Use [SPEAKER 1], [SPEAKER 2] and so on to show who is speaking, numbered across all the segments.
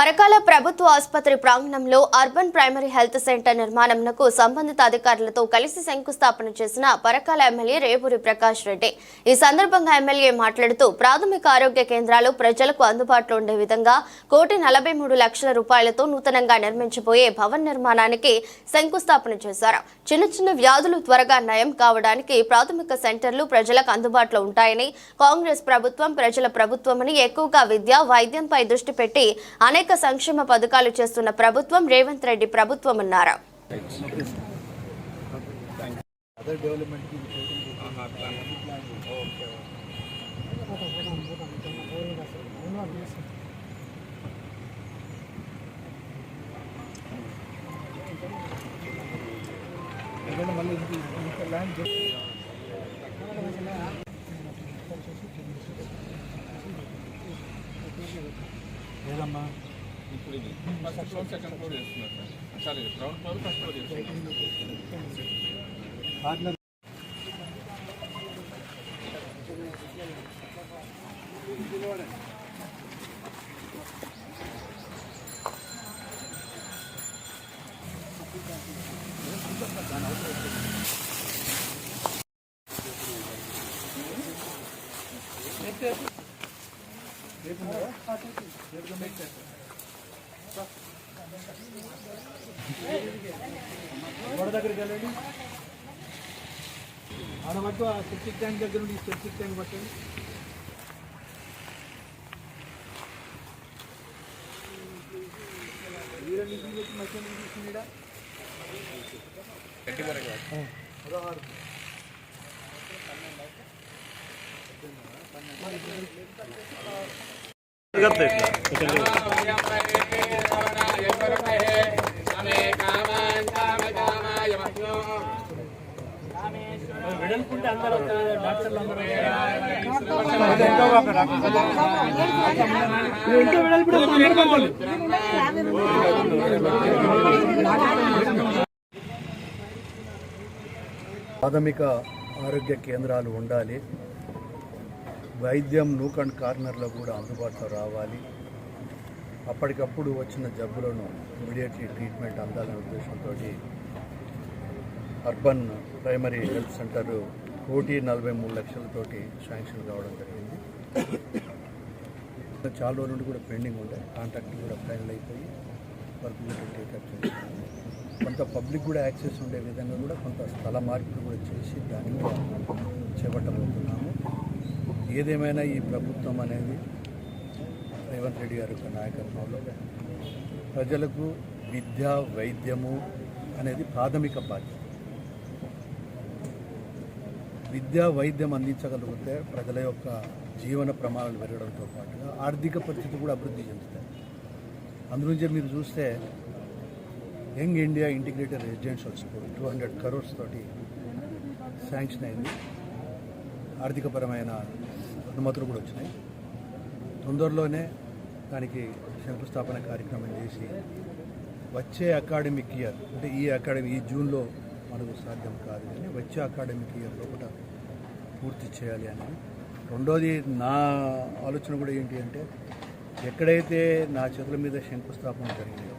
[SPEAKER 1] పరకాల ప్రభుత్వ ఆసుపత్రి ప్రాంగణంలో అర్బన్ ప్రైమరీ హెల్త్ సెంటర్ నిర్మాణంకు సంబంధిత అధికారులతో కలిసి శంకుస్థాపన చేసిన పరకాల ఎమ్మెల్యే రేపూరి ప్రకాష్ రెడ్డి. ఈ సందర్భంగా ఎమ్మెల్యే మాట్లాడుతూ ప్రాథమిక ఆరోగ్య కేంద్రాలు ప్రజలకు అందుబాటులో ఉండే విధంగా కోటి నలభై మూడు లక్షల రూపాయలతో నూతనంగా నిర్మించబోయే భవన్ నిర్మాణానికి శంకుస్థాపన చేశారు. చిన్న చిన్న వ్యాధులు త్వరగా నయం కావడానికి ప్రాథమిక సెంటర్లు ప్రజలకు అందుబాటులో ఉంటాయని కాంగ్రెస్ ప్రభుత్వం ప్రజల ప్రభుత్వమని ఎక్కువగా విద్య వైద్యంపై దృష్టి పెట్టి అనేక సంక్షేమ పథకాలు చేస్తున్న ప్రభుత్వం రేవంత్ రెడ్డి ప్రభుత్వం అన్నారు?
[SPEAKER 2] ఏదమ్మా? డెవలప్మెంట్కి ఇది చేయడం ఎందుకంటే మళ్ళీ ఇంక ఇంత ల్యాండ్ చే- లేదమ్మా
[SPEAKER 3] ఇప్పుడు ఇది ఫస్ట్ ఫ్లోర్ సెకండ్ ఫ్లోర్ చేస్తున్నారు sir sorry ground floor first floor చేస్తున్నారు
[SPEAKER 2] పార్ట్నర్ గోడ దగ్గరికి వెళ్ళండి. ఆడ పట్టు ఆ సెప్టిక్ ట్యాంక్ దగ్గర నుండి సెప్టిక్ ట్యాంక్ పట్టండి. వీరని తీసుకొచ్చి మధ్య తీసుకున్నాడా పదహారు వెడల్పుంటే అందరూ డాక్టర్లు అందరూ ప్రాథమిక ఆరోగ్య కేంద్రాలు ఉండాలి. వైద్యం నూక్ అండ్ కార్నర్లో కూడా అందుబాటులో రావాలి. అప్పటికప్పుడు వచ్చిన జబ్బులను ఇమీడియట్లీ ట్రీట్మెంట్ అందాలనే ఉద్దేశంతో అర్బన్ ప్రైమరీ హెల్త్ సెంటర్ కోటి నలభై మూడు లక్షలతోటి శాంక్షన్ కావడం జరిగింది. చాలా రోజుల నుండి కూడా పెండింగ్ ఉండే కాంట్రాక్ట్ కూడా ఫైనల్ అయిపోయి వర్క్ కూడా టేకప్ చేస్తున్నాము. కొంత పబ్లిక్ కూడా యాక్సెస్ ఉండే విధంగా కూడా కొంత స్థల మార్పులు కూడా చేసి దాన్ని కూడా చేపట్టబోతున్నాము. ఏదేమైనా ఈ ప్రభుత్వం అనేది రేవంత్ రెడ్డి గారి యొక్క నాయకత్వంలో ప్రజలకు విద్య వైద్యము అనేది ప్రాథమిక బాధ్యత. విద్య వైద్యం అందించగలిగితే ప్రజల యొక్క జీవన ప్రమాణాలు పెరగడంతో పాటుగా ఆర్థిక పరిస్థితి కూడా అభివృద్ధి చెందుతాయి. అందునుంచే మీరు చూస్తే young India integrated residential school two hundred crores తోటి శాంక్షన్ అయింది. ఆర్థికపరమైన అనుమతులు కూడా వచ్చినాయి. తొందరలోనే దానికి శంకుస్థాపన కార్యక్రమం చేసి వచ్చే అకాడమిక్ ఇయర్ అంటే ఈ అకాడమీ ఈ జూన్లో మనకు సాధ్యం కాదు కానీ వచ్చే అకాడమిక్ ఇయర్ లోపల పూర్తి చేయాలి అని రెండోది నా ఆలోచన కూడా ఏంటి అంటే ఎక్కడైతే నా చేతుల మీద శంకుస్థాపన జరిగిందో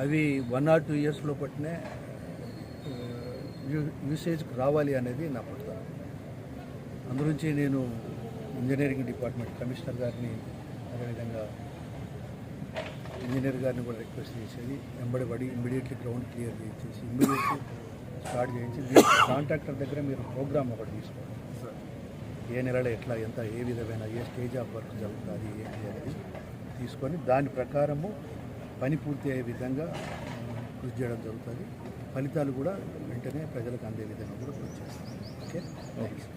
[SPEAKER 2] అవి వన్ ఆర్ టూ ఇయర్స్ లోపట్నే యూసేజ్కి రావాలి అనేది నా పట్టుదల అందునుంచి నేను ఇంజనీరింగ్ డిపార్ట్మెంట్ కమిషనర్ గారిని అదేవిధంగా ఇంజనీర్ గారిని కూడా రిక్వెస్ట్ చేసేది వెంబడి పడి ఇమ్మీడియట్లీ గ్రౌండ్ క్లియర్ చేసేసి ఇమ్మీడియట్లీ స్టార్ట్ చేయించి కాంట్రాక్టర్ దగ్గర మీరు ప్రోగ్రామ్ ఒకటి తీసుకోండి. ఏ నెలలో ఎట్లా ఎంత ఏ విధమైన ఏ స్టేజ్ ఆఫ్ వర్క్ జరుగుతుంది ఏంటి అనేది తీసుకొని దాని ప్రకారము పని పూర్తి అయ్యే విధంగా కృషి చేయడం జరుగుతుంది. ఫలితాలు కూడా వెంటనే ప్రజలకు అందే విధంగా కూడా కృషి చేస్తాం. ఓకే? థ్యాంక్స్